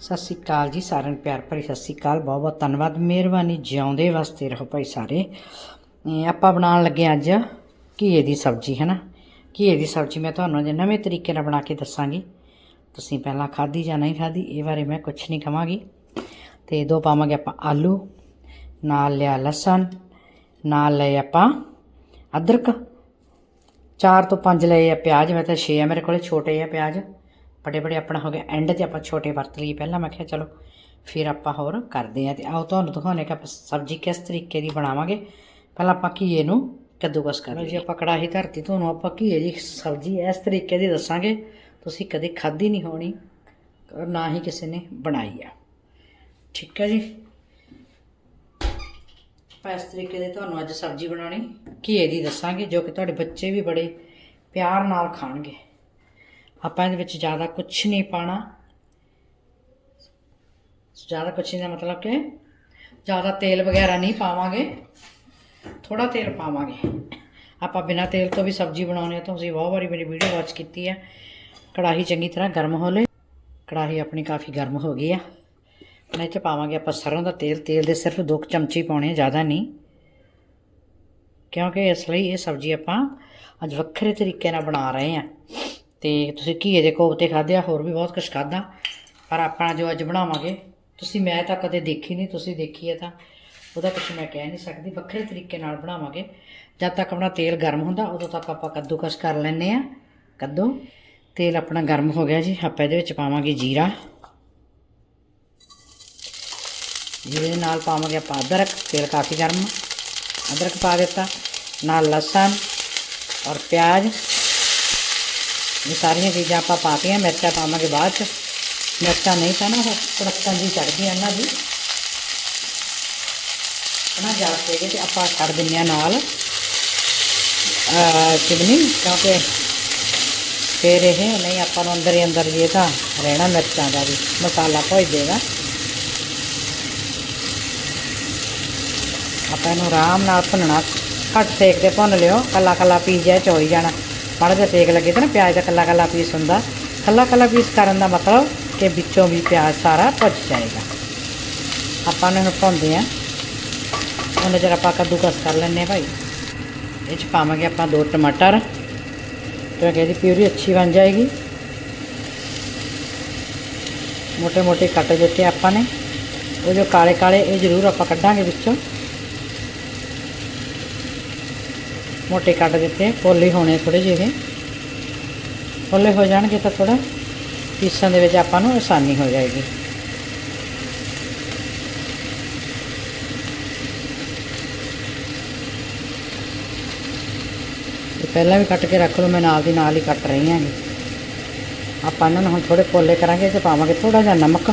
ਸਤਿ ਸ੍ਰੀ ਅਕਾਲ ਜੀ ਸਾਰਿਆਂ ਨੂੰ, ਪਿਆਰ ਭਰੀ ਸਤਿ ਸ੍ਰੀ ਅਕਾਲ, ਬਹੁਤ ਬਹੁਤ ਧੰਨਵਾਦ, ਮਿਹਰਬਾਨੀ, ਜਿਉਂਦੇ ਵਾਸਤੇ ਰਹੋ ਭਾਈ ਸਾਰੇ। ਆਪਾਂ ਬਣਾਉਣ ਲੱਗੇ ਅੱਜ ਘੀਏ ਦੀ ਸਬਜ਼ੀ, ਹੈ ਨਾ? ਘੀਏ ਦੀ ਸਬਜ਼ੀ ਮੈਂ ਤੁਹਾਨੂੰ ਅੱਜ ਨਵੇਂ ਤਰੀਕੇ ਨਾਲ ਬਣਾ ਕੇ ਦੱਸਾਂਗੀ। ਤੁਸੀਂ ਪਹਿਲਾਂ ਖਾਧੀ ਜਾਂ ਨਹੀਂ ਖਾਧੀ, ਇਹ ਬਾਰੇ ਮੈਂ ਕੁਝ ਨਹੀਂ ਕਹਾਂਗੀ ਤੇ ਦੋ ਪਾਵਾਂਗੇ ਆਪਾਂ ਆਲੂ, ਨਾਲ ਲਿਆ ਲਸਣ, ਨਾਲ ਲਏ ਆਪਾਂ ਅਦਰਕ। ਚਾਰ ਤੋਂ ਪੰਜ ਲਏ ਆ ਪਿਆਜ਼, ਮੈਂ ਤਾਂ 6 ਆ, ਮੇਰੇ ਕੋਲੇ ਛੋਟੇ ਆ ਪਿਆਜ਼। ਬੜੇ ਬੜੇ ਆਪਣਾ ਹੋ ਗਿਆ ਐਂਡ 'ਤੇ ਆਪਾਂ ਛੋਟੇ ਵਰਤ ਲਈ ਪਹਿਲਾਂ ਮੈਂ ਕਿਹਾ, ਚਲੋ, ਫਿਰ ਆਪਾਂ ਹੋਰ ਕਰਦੇ ਆ ਤੇ ਆਓ ਤੁਹਾਨੂੰ ਦਿਖਾਉਣੇ ਕਿ ਆਪਾਂ ਸਬਜ਼ੀ ਕਿਸ ਤਰੀਕੇ ਦੀ ਬਣਾਵਾਂਗੇ। ਪਹਿਲਾਂ ਆਪਾਂ ਘੀਏ ਨੂੰ ਕੱਦੂਕਸ ਕਰ ਜੀ ਆਪਾਂ ਕੜਾਹੀ ਧਰਤੀ ਤੁਹਾਨੂੰ ਆਪਾਂ ਘੀਏ ਦੀ ਸਬਜ਼ੀ ਇਸ ਤਰੀਕੇ ਦੀ ਦੱਸਾਂਗੇ। ਤੁਸੀਂ ਕਦੇ ਖਾਧੀ ਨਹੀਂ ਹੋਣੀ, ਨਾ ਹੀ ਕਿਸੇ ਨੇ ਬਣਾਈ ਆ। ਠੀਕ ਹੈ ਜੀ? ਆਪਾਂ ਇਸ ਤਰੀਕੇ ਦੇ ਤੁਹਾਨੂੰ ਅੱਜ ਸਬਜ਼ੀ ਬਣਾਉਣੀ, ਘੀਏ ਦੀ ਦੱਸਾਂਗੇ, ਜੋ ਕਿ ਤੁਹਾਡੇ ਬੱਚੇ ਵੀ ਬੜੇ ਪਿਆਰ ਨਾਲ ਖਾਣਗੇ। ਆਪਾਂ ਇਹਦੇ ਵਿੱਚ ਜ਼ਿਆਦਾ ਕੁਝ ਨਹੀਂ ਪਾਣਾ ਜ਼ਿਆਦਾ ਕੁਝ ਨਹੀਂ ਮਤਲਬ ਕਿ ਜ਼ਿਆਦਾ ਤੇਲ ਵਗੈਰਾ ਨਹੀਂ ਪਾਵਾਂਗੇ। ਥੋੜਾ ਤੇਲ ਪਾਵਾਂਗੇ। ਆਪਾਂ ਬਿਨਾਂ ਤੇਲ ਤੋਂ ਵੀ ਸਬਜ਼ੀ ਬਣਾਉਣੀ ਹੈ ਤਾਂ ਤੁਸੀਂ ਬਹੁਤ ਵਾਰੀ ਮੇਰੀ ਵੀਡੀਓ ਵਾਚ ਕੀਤੀ ਹੈ। ਕੜਾਹੀ ਚੰਗੀ ਤਰ੍ਹਾਂ ਗਰਮ ਹੋ ਲੇ ਕੜਾਹੀ ਆਪਣੀ ਕਾਫੀ ਗਰਮ ਹੋ ਗਈ ਆ। ਮੈਂ ਇੱਥੇ ਪਾਵਾਂਗੇ ਆਪਾਂ ਸਰੋਂ ਦਾ ਤੇਲ। ਤੇਲ ਦੇ ਸਿਰਫ 2 ਚਮਚੇ ਪਾਉਣੇ ਜ਼ਿਆਦਾ ਨਹੀਂ। ਕਿਉਂਕਿ ਇਸ ਲਈ ਇਹ ਸਬਜ਼ੀ ਆਪਾਂ ਅੱਜ ਵੱਖਰੇ ਤਰੀਕੇ ਨਾਲ ਬਣਾ ਰਹੇ ਹਾਂ। ਤੇ ਤੁਸੀਂ ਘੀਏ ਦੇ ਕੋਫਤੇ ਖਾਧੇ ਆ, ਹੋਰ ਵੀ ਬਹੁਤ ਕੁਝ ਖਾਧਾ। ਪਰ ਆਪਾਂ ਜੋ ਅੱਜ ਬਣਾਵਾਂਗੇ, ਤੁਸੀਂ ਮੈਂ ਤਾਂ ਕਦੇ ਦੇਖੀ ਨਹੀਂ, ਤੁਸੀਂ ਦੇਖੀ ਹੈ ਤਾਂ ਉਹਦਾ ਕੁਝ ਮੈਂ ਕਹਿ ਨਹੀਂ ਸਕਦੀ, ਵੱਖਰੇ ਤਰੀਕੇ ਨਾਲ ਬਣਾਵਾਂਗੇ। ਜਦ ਤੱਕ ਆਪਣਾ ਤੇਲ ਗਰਮ ਹੁੰਦਾ, ਉਦੋਂ ਤੱਕ ਆਪਾਂ ਕੱਦੂਕਸ ਕਰ ਲੈਂਦੇ ਆ, ਕੱਦੂ। ਤੇਲ ਆਪਣਾ ਗਰਮ ਹੋ ਗਿਆ ਜੀ, ਆਪਾਂ ਇਹਦੇ ਵਿੱਚ ਪਾਵਾਂਗੇ ਜੀਰਾ। ਜੀਰੇ ਦੇ ਨਾਲ ਪਾਵਾਂਗੇ ਆਪਾਂ ਅਦਰਕ, ਤੇਲ ਕਾਫੀ ਗਰਮ, ਅਦਰਕ ਪਾ ਦਿੱਤਾ। ਨਾਲ ਲਸਣ ਔਰ ਪਿਆਜ਼। ਇਹ ਸਾਰੀਆਂ ਚੀਜ਼ਾਂ ਆਪਾਂ ਪਾਤੀਆਂ, ਮਿਰਚਾਂ ਪਾਵਾਂਗੇ ਬਾਅਦ ਚ। ਮਿਰਚਾਂ ਨਹੀਂ ਤਾਂ ਨਾ ਉਹ ਕੜਕਣ ਦੀ ਚੜਦੀ ਇਹਨਾਂ ਦੀ। ਨਾ ਜਾ ਕੇ ਤੇ ਆਪਾਂ ਛੱਡ ਦਿੰਦੇ ਆ ਨਾਲ। ਚਿਮਨੀ ਕਿਉਂਕਿ ਫਿਰ ਇਹ ਨਹੀਂ ਆਪਾਂ ਨੂੰ ਅੰਦਰ ਹੀ ਅੰਦਰ ਜੇ ਤਾਂ ਰਹਿਣਾ ਮਿਰਚਾਂ ਦਾ ਵੀ, ਮਸਾਲਾ ਭੁੱਜ ਦੇਗਾ। ਆਪਾਂ ਇਹਨੂੰ ਆਰਾਮ ਨਾਲ ਭੁੰਨਣਾ। ਘੱਟ ਸੇਕ ਤੇ ਭੁੰਨ ਲਿਓ ਕੱਲਾ ਕੱਲਾ ਪੀਸ ਜਿਹਾ ਚ ਜਾਣਾ। ਮਾੜਾ ਜਿਹਾ ਤੇਗ ਲੱਗੇ ਤਾਂ ਨਾ ਪਿਆਜ਼ ਦਾ ਕੱਲਾ ਕੱਲਾ ਪੀਸ ਹੁੰਦਾ। ਕੱਲਾ ਕੱਲਾ ਪੀਸ ਕਰਨ ਦਾ ਮਤਲਬ ਕਿ ਵਿੱਚੋਂ ਵੀ ਪਿਆਜ਼ ਸਾਰਾ ਭੁੱਜ ਜਾਏਗਾ। ਆਪਾਂ ਨੂੰ ਪਾਉਂਦੇ ਆ ਉਹਨਾਂ ਜਰਾ ਆਪਾਂ ਕੱਦੂ ਕੱਦੂਕਸ ਕਰ ਲੈਣੇ ਭਾਈ। ਇਹ ਚ ਪਾਵਾਂਗੇ ਆਪਾਂ ਦੋ ਟਮਾਟਰ। ਤਾਂ ਕਿ ਇਹਦੀ ਪਿਊਰੀ ਅੱਛੀ ਬਣ ਜਾਏਗੀ। ਮੋٹے ਮੋٹے ਕੱਟ ਦਿੱਤੇ ਆਪਾਂ ਨੇ। ਉਹ ਜੋ ਕਾਲੇ ਕਾਲੇ ਇਹ ਜ਼ਰੂਰ ਆਪਾਂ ਕੱਢਾਂਗੇ ਵਿੱਚੋਂ। ਮੋਟੇ ਕੱਟ ਦਿੱਤੇ ਪੋਲੇ ਹੋਣੇ ਥੋੜੇ ਜਿਹੇ ਪੋਲੇ ਹੋ ਜਾਣਗੇ ਤਾਂ ਥੋੜਾ ਪੀਸਣ ਦੇ ਵਿੱਚ ਆਪਾਂ ਨੂੰ ਆਸਾਨੀ ਹੋ ਜਾਏਗੀ। ਪਹਿਲਾਂ ਵੀ ਕੱਟ ਕੇ ਰੱਖ ਲਓ, ਮੈਂ ਨਾਲ ਦੀ ਨਾਲ ਹੀ ਕੱਟ ਰਹੀ ਹਾਂਗੀ। ਆਪਾਂ ਇਹਨਾਂ ਨੂੰ ਹੁਣ ਥੋੜੇ ਪੋਲੇ ਕਰਾਂਗੇ ਤੇ ਪਾਵਾਂਗੇ ਥੋੜਾ ਜਿਹਾ ਨਮਕ,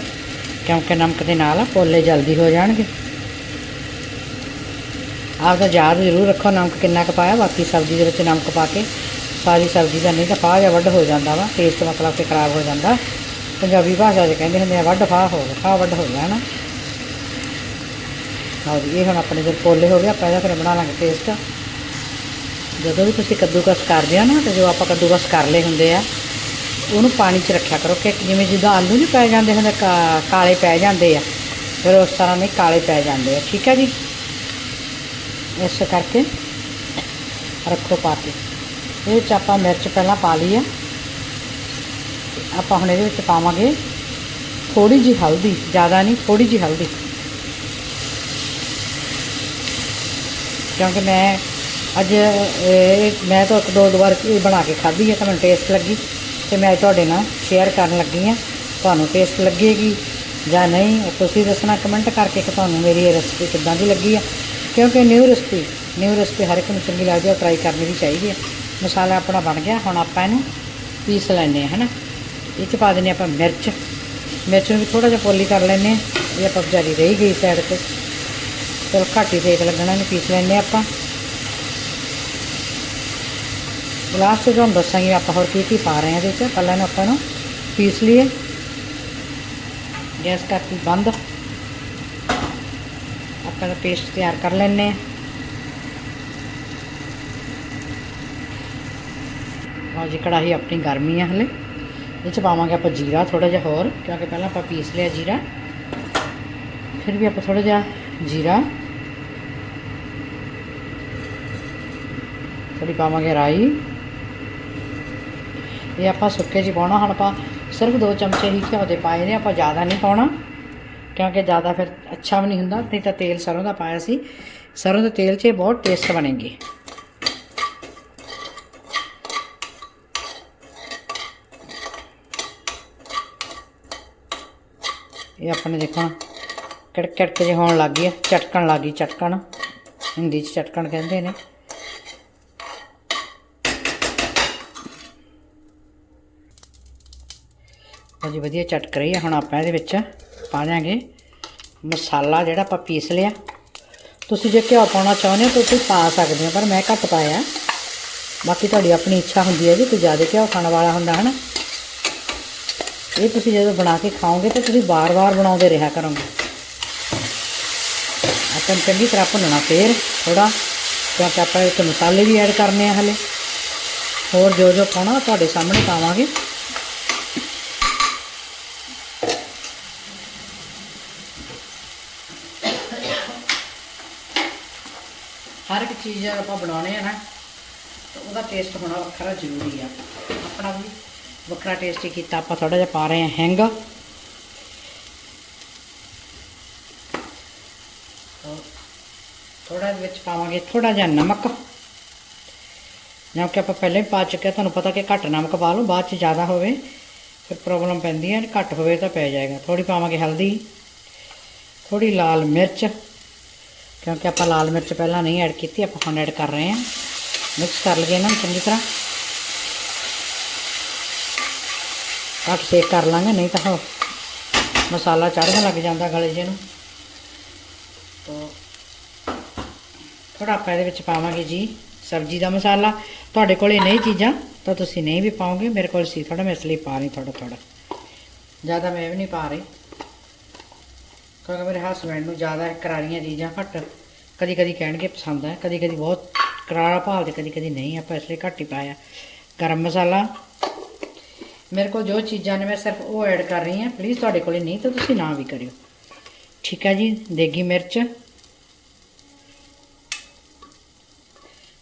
ਕਿਉਂਕਿ ਨਮਕ ਦੇ ਨਾਲ ਪੋਲੇ ਜਲਦੀ ਹੋ ਜਾਣਗੇ। ਆਪਦਾ ਯਾਦ ਜ਼ਰੂਰ ਰੱਖੋ, ਨਮਕ ਕਿੰਨਾ ਕੁ ਪਾਇਆ, ਬਾਕੀ ਸਬਜ਼ੀ ਦੇ ਵਿੱਚ ਨਮਕ ਪਾ ਕੇ, ਸਾਰੀ ਸਬਜ਼ੀ ਦਾ ਨਹੀਂ ਤਾਂ ਫਾਹ ਜਾਂ ਵੱਢ ਹੋ ਜਾਂਦਾ ਵਾ ਟੇਸਟ ਮਤਲਬ ਕਿ ਖਰਾਬ ਹੋ ਜਾਂਦਾ। ਪੰਜਾਬੀ ਭਾਸ਼ਾ 'ਚ ਕਹਿੰਦੇ ਹੁੰਦੇ ਆ, ਵੱਢ ਫਾਹ ਹੋ ਫਾਹ ਵੱਢ ਹੋ ਗਿਆ ਨਾ ਲਓ ਜੀ, ਇਹ ਹੁਣ ਆਪਣੇ ਜਦ ਪੋਲੇ ਹੋ ਗਏ, ਆਪਾਂ ਇਹਦਾ ਫਿਰ ਬਣਾ ਲਾਂਗੇ ਪੇਸਟ ਜਦੋਂ ਵੀ ਤੁਸੀਂ ਕੱਦੂਕਸ ਕਰਦੇ ਆ ਨਾ, ਤੇ ਜੋ ਆਪਾਂ ਕੱਦੂਕਸ ਕਰ ਲਏ ਹੁੰਦੇ ਆ, ਉਹਨੂੰ ਪਾਣੀ 'ਚ ਰੱਖਿਆ ਕਰੋ, ਕਿ ਜਿਵੇਂ ਜਿੱਦਾਂ ਆਲੂ ਨਹੀਂ ਪੈ ਜਾਂਦੇ ਹੁੰਦੇ, ਕਾ- ਕਾਲੇ ਪੈ ਜਾਂਦੇ ਆ, ਫਿਰ ਉਸ ਤਰ੍ਹਾਂ ਨਹੀਂ ਕਾਲੇ ਪੈ ਜਾਂਦੇ ਆ, ਠੀਕ ਹੈ ਜੀ? ਇਸ ਕਰਕੇ ਰੱਖੋ ਪਾ ਕੇ। ਇਹ ਵਿੱਚ ਆਪਾਂ ਮਿਰਚ ਪਹਿਲਾਂ ਪਾ ਲਈ ਆ ਆਪਾਂ ਹੁਣ ਇਹਦੇ ਵਿੱਚ ਪਾਵਾਂਗੇ ਥੋੜੀ ਜੀ ਹਲਦੀ, ਜ਼ਿਆਦਾ ਨਹੀਂ ਥੋੜੀ ਜੀ ਹਲਦੀ। ਕਿਉਂਕਿ ਮੈਂ ਅੱਜ ਮੈਂ ਤਾਂ ਇੱਕ ਦੋ ਵਾਰ ਬਣਾ ਕੇ ਖਾਧੀ ਹੈ ਤਾਂ ਮੈਨੂੰ ਟੇਸਟ ਲੱਗੀ ਤੇ ਮੈਂ ਤੁਹਾਡੇ ਨਾਲ ਸ਼ੇਅਰ ਕਰਨ ਲੱਗੀ ਹਾਂ। ਤੁਹਾਨੂੰ ਟੇਸਟ ਲੱਗੇਗੀ ਜਾਂ ਨਹੀਂ ਤੁਸੀਂ ਦੱਸਣਾ ਕਮੈਂਟ ਕਰਕੇ ਕਿ ਤੁਹਾਨੂੰ ਮੇਰੀ ਇਹ ਰੈਸਪੀ ਕਿੱਦਾਂ ਦੀ ਲੱਗੀ ਆ ਕਿਉਂਕਿ ਨਿਊ ਰੈਸਪੀ ਨਿਊ ਰੈਸਪੀ ਹਰ ਇੱਕ ਨੂੰ ਚੰਗੀ ਲੱਗਦੀ ਹੈ ਟਰਾਈ ਕਰਨੀ ਵੀ ਚਾਹੀਦੀ ਹੈ ਮਸਾਲਾ ਆਪਣਾ ਬਣ ਗਿਆ, ਹੁਣ ਆਪਾਂ ਇਹਨੂੰ ਪੀਸ ਲੈਂਦੇ ਹਾਂ ਹੈਨਾ। ਇਹ 'ਚ ਪਾ ਦਿੰਦੇ ਆਪਾਂ ਮਿਰਚ। ਮਿਰਚ ਨੂੰ ਵੀ ਥੋੜਾ ਜਿਹਾ ਪੋਲੀ ਕਰ ਲੈਂਦੇ ਹਾਂ ਇਹ ਆਪਾਂ ਵਿਚਾਰੀ ਰਹੀ ਗਈ ਸਾਈਡ ਤੇ। ਚਲੋ ਘੱਟ ਹੀ ਤੇਲ ਲੱਗਣਾ, ਇਹਨੂੰ ਪੀਸ ਲੈਂਦੇ ਹਾਂ ਆਪਾਂ। ਲਾਸਟ 'ਚ ਤੁਹਾਨੂੰ ਦੱਸਾਂਗੇ ਆਪਾਂ ਹੋਰ ਕੀ ਕੀ ਪਾ ਰਹੇ ਹਾਂ ਇਹਦੇ 'ਚ। ਪਹਿਲਾਂ ਇਹਨੂੰ ਆਪਾਂ ਨੂੰ ਪੀਸ ਲਈਏ। ਗੈਸ ਕਰਤੀ ਬੰਦ। ਆਪਾਂ ਦਾ ਪੇਸਟ ਤਿਆਰ ਕਰ ਲੈਣੇ ਆ ਜੀ, ਕੜਾਹੀ ਆਪਣੀ ਗਰਮੀ ਆ ਹਲੇ। ਇਹ ਚ ਪਾਵਾਂਗੇ ਆਪਾਂ ਜੀਰਾ ਥੋੜਾ ਜਿਹਾ ਹੋਰ, ਕਿਉਂਕਿ ਪਹਿਲਾਂ ਆਪਾਂ ਪੀਸ ਲਿਆ ਜੀਰਾ। ਫਿਰ ਵੀ ਆਪਾਂ ਥੋੜਾ ਜਿਹਾ ਜੀਰਾ। ਥੋੜੀ ਪਾਵਾਂਗੇ ਰਾਈ। ਇਹ ਆਪਾਂ ਸੁੱਕੇ ਜੀ ਪਾਉਣਾ ਹੁਣ ਆਪਾਂ, ਸਿਰਫ 2 ਚਮਚੇ ਹੀ ਘਿਓ ਦੇ ਪਾਏ ਨੇ, ਆਪਾਂ ਜ਼ਿਆਦਾ ਨਹੀਂ ਪਾਉਣਾ। ਕਿਉਂਕਿ ਜ਼ਿਆਦਾ ਫਿਰ ਅੱਛਾ ਵੀ ਨਹੀਂ ਹੁੰਦਾ, ਨਹੀਂ ਤਾਂ ਤੇਲ ਸਰੋਂ ਦਾ ਪਾਇਆ ਸੀ। ਸਰੋਂ ਦੇ ਤੇਲ 'ਚ ਇਹ ਬਹੁਤ ਟੇਸਟ ਬਣੇਗੀ। ਇਹ ਆਪਣੇ ਦੇਖੋ ਕੜਕ ਕੜਕ ਜੇ ਹੋਣ ਲੱਗ ਗਈ ਹੈ ਚਟਕਣ ਲੱਗ ਗਈ, ਚਟਕਣ। ਹਿੰਦੀ 'ਚ ਚਟਕਣ ਕਹਿੰਦੇ ਨੇ। ਅਜੀ ਵਧੀਆ ਚਟਕ ਰਹੀ ਹੈ ਹੁਣ ਆਪਾਂ ਇਹਦੇ ਵਿੱਚ। ਪਾ ਦਿਆਂਗੇ। ਮਸਾਲਾ ਜਿਹੜਾ ਆਪਾਂ ਪੀਸ ਲਿਆ। ਤੁਸੀਂ ਜੇ ਘਿਓ ਪਾਉਣਾ ਚਾਹੁੰਦੇ ਹੋ ਤਾਂ ਤੁਸੀਂ ਪਾ ਸਕਦੇ ਹੋ, ਪਰ ਮੈਂ ਘੱਟ ਪਾਇਆ। ਬਾਕੀ ਤੁਹਾਡੀ ਆਪਣੀ ਇੱਛਾ ਹੁੰਦੀ ਹੈ ਜੀ, ਕੋਈ ਜ਼ਿਆਦਾ ਘਿਓ ਖਾਣ ਵਾਲਾ ਹੁੰਦਾ ਹੈ ਨਾ ਇਹ ਤੁਸੀਂ ਜਦੋਂ ਬਣਾ ਕੇ ਖਾਓਗੇ ਤਾਂ ਤੁਸੀਂ ਵਾਰ-ਵਾਰ ਬਣਾਉਂਦੇ ਰਿਹਾ ਕਰੋਗੇ। ਆਪਾਂ ਨੂੰ ਚੰਗੀ ਤਰ੍ਹਾਂ ਭੁੰਨਣਾ ਫੇਰ ਥੋੜਾ ਕਿਉਂਕਿ ਆਪਾਂ ਇਹ ਮਸਾਲੇ ਵੀ ਐਡ ਕਰਨੇ ਆ ਹਲੇ। ਹੋਰ ਜੋ ਜੋ ਪਾਉਣਾ ਤੁਹਾਡੇ ਸਾਹਮਣੇ ਪਾਵਾਂਗੇ। ਹਰ ਇੱਕ ਚੀਜ਼ ਆਪਾਂ ਬਣਾਉਣੇ ਆ ਨਾ ਤਾਂ ਉਹਦਾ ਟੇਸਟ ਹੋਣਾ ਵੱਖਰਾ ਜ਼ਰੂਰੀ ਆ। ਆਪਣਾ ਵੀ ਵੱਖਰਾ ਟੇਸਟ ਹੀ ਕੀਤਾ ਆਪਾਂ ਥੋੜਾ ਜਿਹਾ ਪਾ ਰਹੇ ਹਾਂ ਹਿੰਗ। ਥੋੜਾ ਵਿੱਚ ਪਾਵਾਂਗੇ ਥੋੜਾ ਜਿਹਾ ਨਮਕ। ਜਾਂ ਕਿ ਆਪਾਂ ਪਹਿਲਾਂ ਹੀ ਪਾ ਚੁੱਕੇ ਹਾਂ, ਤੁਹਾਨੂੰ ਪਤਾ ਕਿ ਘੱਟ ਨਮਕ ਪਾ ਲਓ ਬਾਅਦ ਚ ਜ਼ਿਆਦਾ ਹੋਵੇ ਫਿਰ ਪ੍ਰੋਬਲਮ ਪੈਂਦੀ ਹੈ ਘੱਟ ਹੋਵੇ ਤਾਂ ਪੈ ਜਾਏਗਾ। ਥੋੜੀ ਪਾਵਾਂਗੇ ਹਲਦੀ ਥੋੜੀ ਲਾਲ ਮਿਰਚ। ਕਿਉਂਕਿ ਆਪਾਂ ਲਾਲ ਮਿਰਚ ਪਹਿਲਾਂ ਨਹੀਂ ਐਡ ਕੀਤੀ, ਆਪਾਂ ਹੁਣ ਐਡ ਕਰ ਰਹੇ ਹਾਂ। ਮਿਕਸ ਕਰ ਲਈਏ ਇਹਨਾਂ ਨੂੰ ਚੰਗੀ ਤਰ੍ਹਾਂ। ਘੱਟ ਸੇਕ ਕਰ ਲਾਂਗੇ, ਨਹੀਂ ਤਾਂ ਉਹ ਮਸਾਲਾ ਚੜ੍ਹਨ ਲੱਗ ਜਾਂਦਾ ਗਲੇ ਜੇ ਨੂੰ ਤੋ ਥੋੜਾ ਆਪਾਂ ਇਹਦੇ ਵਿੱਚ ਪਾਵਾਂਗੇ ਜੀ, ਸਬਜ਼ੀ ਦਾ ਮਸਾਲਾ। ਤੁਹਾਡੇ ਕੋਲੇ ਨਹੀਂ ਚੀਜ਼ਾਂ, ਤਾਂ ਤੁਸੀਂ ਨਹੀਂ ਵੀ ਪਾਓਗੇ। ਮੇਰੇ ਕੋਲ ਸੀ ਥੋੜਾ ਮੈਂ ਇਸ ਲਈ ਪਾ ਰਹੀ ਥੋੜਾ ਥੋੜਾ ਜ਼ਿਆਦਾ ਮੈਂ ਵੀ ਨਹੀਂ ਪਾ ਰਹੀ। ਕਿਉਂਕਿ ਮੇਰੇ ਹਸਬੈਂਡ ਨੂੰ ਜ਼ਿਆਦਾ ਕਰਾਰੀਆਂ ਚੀਜ਼ਾਂ ਘੱਟ ਕਦੀ ਕਦੀ ਕਹਿਣਗੇ ਪਸੰਦ ਹੈ ਕਦੀ ਕਦੀ ਬਹੁਤ ਕਰਾਰਾ ਭਾਲਦੇ ਕਦੀ ਕਦੀ ਨਹੀਂ, ਆਪਾਂ ਇਸ ਲਈ ਘੱਟ ਹੀ ਪਾਇਆ। ਗਰਮ ਮਸਾਲਾ। ਮੇਰੇ ਕੋਲ ਜੋ ਚੀਜ਼ਾਂ ਨੇ ਮੈਂ ਸਿਰਫ ਉਹ ਐਡ ਕਰ ਰਹੀ ਹਾਂ। ਪਲੀਜ਼ ਤੁਹਾਡੇ ਕੋਲੇ ਨਹੀਂ ਤਾਂ ਤੁਸੀਂ ਨਾ ਵੀ ਕਰਿਓ। ਠੀਕ ਹੈ ਜੀ, ਦੇਗੀ ਮਿਰਚ।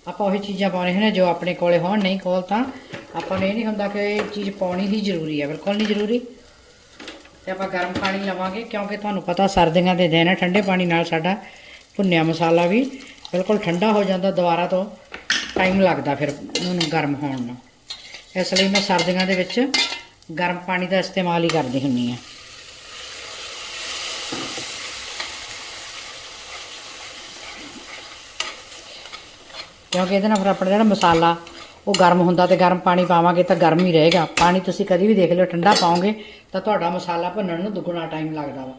ਆਪਾਂ ਉਹੀ ਚੀਜ਼ਾਂ ਪਾਉਣੀਆਂ ਨੇ ਜੋ ਆਪਣੇ ਕੋਲੇ ਹੋਣ, ਨਹੀਂ ਕੋਲ ਤਾਂ ਆਪਾਂ ਨੂੰ ਇਹ ਨਹੀਂ ਹੁੰਦਾ ਕਿ ਇਹ ਚੀਜ਼ ਪਾਉਣੀ ਹੀ ਜ਼ਰੂਰੀ ਹੈ ਬਿਲਕੁਲ ਨਹੀਂ ਜ਼ਰੂਰੀ। ਤੇ ਆਪਾਂ ਗਰਮ ਪਾਣੀ ਲਵਾਂਗੇ, ਕਿਉਂਕਿ ਤੁਹਾਨੂੰ ਪਤਾ ਸਰਦੀਆਂ ਦੇ ਦਿਨ ਹੈ ਠੰਡੇ ਪਾਣੀ ਨਾਲ ਸਾਡਾ ਭੁੰਨਿਆ ਮਸਾਲਾ ਵੀ ਬਿਲਕੁਲ ਠੰਡਾ ਹੋ ਜਾਂਦਾ ਦੁਬਾਰਾ ਤੋਂ ਟਾਈਮ ਲੱਗਦਾ ਫਿਰ ਉਹਨੂੰ ਗਰਮ ਹੋਣ ਨੂੰ। ਇਸ ਲਈ ਮੈਂ ਸਰਦੀਆਂ ਦੇ ਵਿੱਚ ਗਰਮ ਪਾਣੀ ਦਾ ਇਸਤੇਮਾਲ ਹੀ ਕਰਦੀ ਹੁੰਨੀ ਆ। ਕਿਉਂਕਿ ਇਹਦੇ ਨਾਲ ਫਿਰ ਆਪਣਾ ਜਿਹੜਾ ਮਸਾਲਾ ਉਹ ਗਰਮ ਹੁੰਦਾ ਤੇ ਗਰਮ ਪਾਣੀ ਪਾਵਾਂਗੇ ਤਾਂ ਗਰਮ ਹੀ ਰਹੇਗਾ। ਪਾਣੀ ਤੁਸੀਂ ਕਦੀ ਵੀ ਦੇਖ ਲਿਓ, ਠੰਡਾ ਪਾਓਗੇ ਤਾਂ ਤੁਹਾਡਾ ਮਸਾਲਾ ਭੁੰਨਣ ਨੂੰ ਦੁੱਗਣਾ ਟਾਈਮ ਲੱਗਦਾ ਵਾ।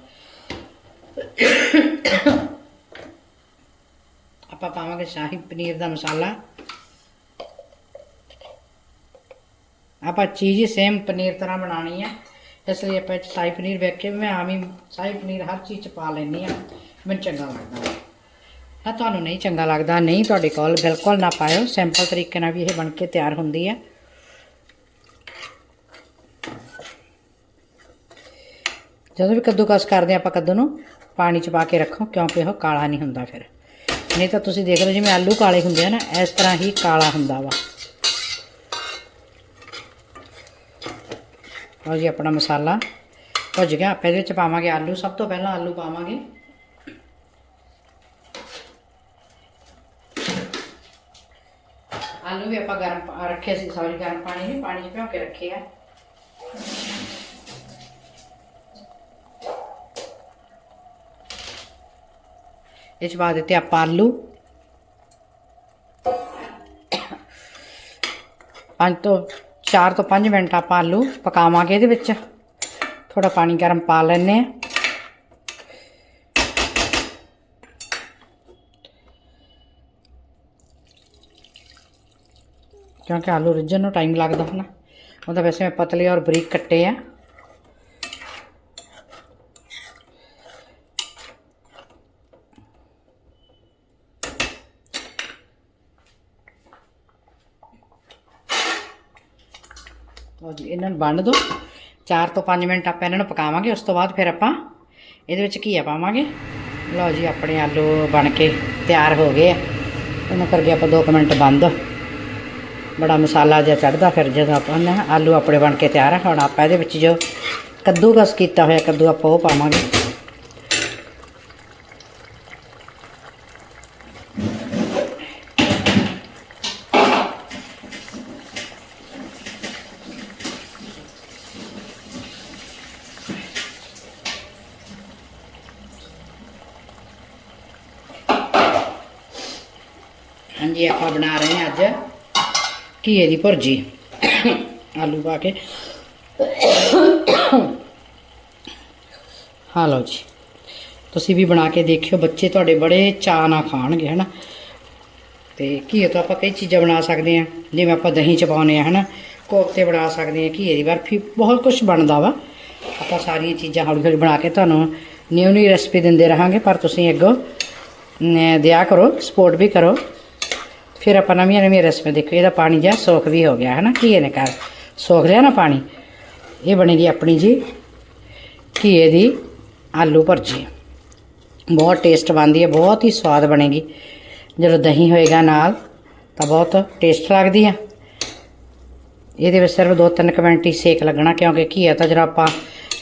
ਆਪਾਂ ਪਾਵਾਂਗੇ ਸ਼ਾਹੀ ਪਨੀਰ ਦਾ ਮਸਾਲਾ। ਆਪਾਂ ਚੀਜ਼ ਹੀ ਸੇਮ ਪਨੀਰ ਤਰ੍ਹਾਂ ਬਣਾਣੀ ਹੈ ਇਸ ਲਈ ਆਪਾਂ ਸ਼ਾਹੀ ਪਨੀਰ ਵੇਖ ਕੇ ਮੈਂ ਆਮ ਸ਼ਾਹੀ ਪਨੀਰ ਹਰ ਚੀਜ਼ ਚ ਪਾ ਲੈਂਦੀ ਆ। ਮੈਨੂੰ ਚੰਗਾ ਲੱਗਦਾ ਹਾਂ ਤਾਂ ਤੁਹਾਨੂੰ ਨਹੀਂ ਚੰਗਾ ਲੱਗਦਾ, ਨਹੀਂ ਤੁਹਾਡੇ ਕੋਲ ਬਿਲਕੁਲ ਨਾ ਪਾਇਓ। ਸਿੰਪਲ ਤਰੀਕੇ ਨਾਲ ਵੀ ਇਹ ਬਣ ਕੇ ਤਿਆਰ ਹੁੰਦੀ ਹੈ। ਜਦੋਂ ਵੀ ਕੱਦੂਕਸ ਕਰਦੇ ਆਪਾਂ ਕੱਦੂ ਨੂੰ, ਪਾਣੀ ਚ ਪਾ ਕੇ ਰੱਖੋ, ਕਿਉਂਕਿ ਉਹ ਕਾਲਾ ਨਹੀਂ ਹੁੰਦਾ ਫਿਰ। ਨਹੀਂ ਤਾਂ ਤੁਸੀਂ ਦੇਖ ਲਓ, ਜਿਵੇਂ ਆਲੂ ਕਾਲੇ ਹੁੰਦੇ ਆ ਨਾ, ਇਸ ਤਰ੍ਹਾਂ ਹੀ ਕਾਲਾ ਹੁੰਦਾ ਵਾ। ਲਓ ਜੀ, ਆਪਣਾ ਮਸਾਲਾ ਭੁੱਜ ਗਿਆ। ਆਪਾਂ ਇਹਦੇ ਵਿੱਚ ਪਾਵਾਂਗੇ ਆਲੂ, ਸਭ ਤੋਂ ਪਹਿਲਾਂ ਆਲੂ ਪਾਵਾਂਗੇ। ਆਲੂ ਵੀ ਆਪਾਂ ਗਰਮ ਪਾ- ਰੱਖੇ ਸੀ, ਸੌਰੀ, ਗਰਮ ਪਾਣੀ ਨਹੀਂ, ਪਾਣੀ 'ਚ ਭਿਓ ਕੇ ਰੱਖੇ ਆ। ਇਹ 'ਚ ਪਾ ਦਿੱਤੇ ਆਪਾਂ ਆਲੂ। ਪੰਜ ਤੋਂ 4 ਤੋਂ 5 ਮਿੰਟ ਆਪਾਂ ਆਲੂ ਪਕਾਵਾਂਗੇ ਇਹਦੇ ਵਿੱਚ। ਥੋੜਾ ਪਾਣੀ ਗਰਮ ਪਾ ਲੈਣੇ ਆ ਕਿਉਂਕਿ ਆਲੂ ਰਿੱਝਣ ਨੂੰ ਟਾਈਮ ਲੱਗਦਾ ਹੈ ਨਾ ਉਹਦਾ ਵੈਸੇ ਮੈਂ ਪਤਲੇ ਔਰ ਬਰੀਕ ਕੱਟੇ ਆ। ਲਓ ਜੀ, ਇਹਨਾਂ ਨੂੰ ਬੰਨ ਦਿਓ 4 ਤੋਂ 5 ਮਿੰਟ ਆਪਾਂ ਇਹਨਾਂ ਨੂੰ ਪਕਾਵਾਂਗੇ, ਉਸ ਤੋਂ ਬਾਅਦ ਫਿਰ ਆਪਾਂ ਇਹਦੇ ਵਿੱਚ ਘੀਆ ਪਾਵਾਂਗੇ। ਲਓ ਜੀ, ਆਪਣੇ ਆਲੂ ਬਣ ਕੇ ਤਿਆਰ ਹੋ ਗਏ ਆ। ਇਹਨਾਂ ਕਰਕੇ ਆਪਾਂ 2 ਮਿੰਟ ਬੰਦ ਬੜਾ ਮਸਾਲਾ ਜਿਹਾ ਚੜਦਾ ਫਿਰ ਜਦੋਂ ਆਪਾਂ ਨਾ ਆਲੂ ਆਪਣੇ ਬਣ ਕੇ ਤਿਆਰ ਆ, ਹੁਣ ਆਪਾਂ ਇਹਦੇ ਵਿੱਚ ਜੋ ਕੱਦੂ ਕੱਦੂਕਸ ਕੀਤਾ ਹੋਇਆ ਕੱਦੂ ਆਪਾਂ ਉਹ ਪਾਵਾਂਗੇ। ਹਾਂਜੀ, ਆਪਾਂ ਬਣਾ ਰਹੇ ਹਾਂ ਅੱਜ। ਘੀਏ ਦੀ ਭੁਰਜੀ? ਆਲੂ ਪਾ ਕੇ। ਹਾਂ ਲਓ ਜੀ। ਤੁਸੀਂ ਵੀ ਬਣਾ ਕੇ ਦੇਖਿਓ, ਬੱਚੇ ਤੁਹਾਡੇ ਬੜੇ ਚਾਅ ਨਾਲ ਖਾਣਗੇ, ਹਨਾ? ਤੇ ਘੀਏ ਤੋਂ ਆਪਾਂ ਕਈ ਚੀਜ਼ਾਂ ਬਣਾ ਸਕਦੇ ਹਾਂ। ਜਿਵੇਂ ਆਪਾਂ ਦਹੀਂ ਚ ਪਾਉਂਦੇ ਆ ਹਨਾ? ਕੋਫਤੇ ਬਣਾ ਸਕਦੇ ਹਾਂ ਘੀਏ ਦੀ ਬਰਫੀ? ਬਹੁਤ ਕੁਝ ਬਣਦਾ ਵਾ। ਆਪਾਂ ਸਾਰੀਆਂ ਚੀਜ਼ਾਂ ਹੌਲੀ ਹੌਲੀ ਬਣਾ ਕੇ ਤੁਹਾਨੂੰ ਨਿਊ ਨਿਊ ਰੈਸਪੀ ਦਿੰਦੇ ਰਹਾਂਗੇ, ਪਰ ਤੁਸੀਂ ਅੱਗੋਂ ਦਿਆ ਕਰੋ, ਸਪੋਰਟ ਵੀ ਕਰੋ। ਫਿਰ ਆਪਾਂ ਨਵੀਆਂ ਨਵੀਆਂ ਰੈਸਪੀ ਦੇਖੋ, ਇਹਦਾ ਪਾਣੀ ਜਿਹਾ ਸੋਖ ਵੀ ਹੋ ਗਿਆ ਹੈ ਨਾ ਘੀਏ ਨੇ ਕਰ ਸੋਖ ਲਿਆ ਨਾ ਪਾਣੀ? ਇਹ ਬਣੇਗੀ ਆਪਣੀ ਜੀ ਘੀਏ ਦੀ ਆਲੂ ਭਰਜੀ। ਬਹੁਤ ਟੇਸਟ ਬਣਦੀ ਹੈ, ਬਹੁਤ ਹੀ ਸਵਾਦ ਬਣੇਗੀ। ਜਦੋਂ ਦਹੀਂ ਹੋਏਗਾ ਨਾਲ, ਤਾਂ ਬਹੁਤ ਟੇਸਟ ਲੱਗਦੀ ਆ। ਇਹਦੇ ਵਿੱਚ ਸਿਰਫ 2-3 ਮਿੰਟ ਹੀ ਸੇਕ ਲੱਗਣਾ, ਕਿਉਂਕਿ ਘੀਆ ਤਾਂ ਜਦੋਂ ਆਪਾਂ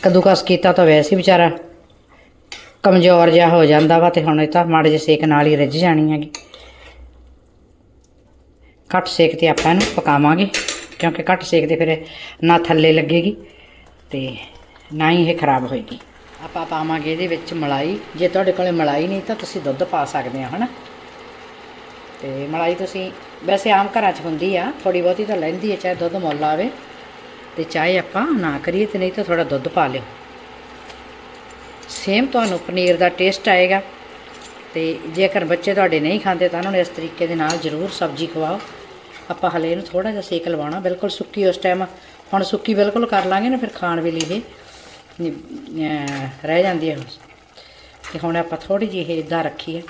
ਕੱਦੂਕਸ ਕੀਤਾ ਤਾਂ ਵੈਸੇ ਵਿਚਾਰਾ ਕਮਜ਼ੋਰ ਜਿਹਾ ਹੋ ਜਾਂਦਾ ਵਾ ਤੇ ਹੁਣ ਇਹ ਤਾਂ ਮਾੜੇ ਜਿਹੇ ਸੇਕ ਨਾਲ ਹੀ ਰਿੱਝ ਜਾਣੀ ਹੈਗੀ। ਘੱਟ ਸੇਕ ਤੇ ਆਪਾਂ ਇਹਨੂੰ ਪਕਾਵਾਂਗੇ, ਕਿਉਂਕਿ ਘੱਟ ਸੇਕ ਤੇ ਫਿਰ ਨਾ ਥੱਲੇ ਲੱਗੇਗੀ ਤੇ ਨਾ ਹੀ ਇਹ ਖਰਾਬ ਹੋਏਗੀ। ਆਪਾਂ ਪਾਵਾਂਗੇ ਇਹਦੇ ਵਿੱਚ ਮਲਾਈ। ਜੇ ਤੁਹਾਡੇ ਕੋਲੇ ਮਲਾਈ ਨਹੀਂ ਤਾਂ ਤੁਸੀਂ ਦੁੱਧ ਪਾ ਸਕਦੇ ਆ ਹਨਾ? ਤੇ ਮਲਾਈ ਤੁਸੀਂ, ਵੈਸੇ ਆਮ ਘਰਾਂ 'ਚ ਹੁੰਦੀ ਆ ਥੋੜੀ ਬਹੁਤੀ ਤਾਂ ਲੈਂਦੀ ਹੈ ਚਾਹੇ ਦੁੱਧ ਮੁੱਲ ਆਵੇ। ਤੇ ਚਾਹੇ ਆਪਾਂ ਨਾ ਕਰੀਏ ਤੇ ਨਹੀਂ ਤਾਂ ਥੋੜਾ ਦੁੱਧ ਪਾ ਲਿਓ। ਸੇਮ ਤੁਹਾਨੂੰ ਪਨੀਰ ਦਾ ਟੇਸਟ ਆਏਗਾ। ਤੇ ਜੇਕਰ ਬੱਚੇ ਤੁਹਾਡੇ ਨਹੀਂ ਖਾਂਦੇ ਤਾਂ ਉਹਨਾਂ ਨੂੰ ਇਸ ਤਰੀਕੇ ਦੇ ਨਾਲ ਜ਼ਰੂਰ ਸਬਜ਼ੀ ਖਵਾਓ। ਆਪਾਂ ਹਲੇ ਇਹਨੂੰ ਥੋੜਾ ਜਿਹਾ ਸੇਕ ਲਵਾਉਣਾ, ਬਿਲਕੁਲ ਸੁੱਕੀ ਉਸ ਟਾਈਮ ਹੁਣ ਸੁੱਕੀ ਬਿਲਕੁਲ ਕਰ ਲਾਂਗੇ ਨਾ, ਫਿਰ ਖਾਣ ਵੇਲੇ ਇਹ ਰਹਿ ਜਾਂਦੀ ਹੈ ਤੇ ਹੁਣ ਆਪਾਂ ਥੋੜੀ ਜਿਹੀ ਇਹ ਇਦਾਂ ਰੱਖੀ ਹੈ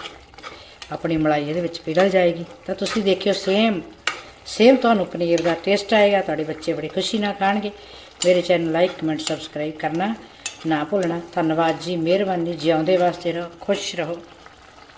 ਆਪਣੀ ਮਲਾਈ ਇਹਦੇ ਵਿੱਚ ਪਿਘਲ ਜਾਏਗੀ। ਤਾਂ ਤੁਸੀਂ ਦੇਖਿਓ ਸੇਮ ਸੇਮ ਤੁਹਾਨੂੰ ਪਨੀਰ ਦਾ ਟੇਸਟ ਆਏਗਾ, ਤੁਹਾਡੇ ਬੱਚੇ ਬੜੀ ਖੁਸ਼ੀ ਨਾਲ ਖਾਣਗੇ। ਮੇਰੇ ਚੈਨਲ ਲਾਈਕ ਕਮੈਂਟ ਸਬਸਕ੍ਰਾਈਬ ਕਰਨਾ ਨਾ ਭੁੱਲਣਾ। ਧੰਨਵਾਦ ਜੀ, ਮਿਹਰਬਾਨੀ, ਜਿਉਂਦੇ ਵਾਸਤੇ ਰਹੋ, ਖੁਸ਼ ਰਹੋ।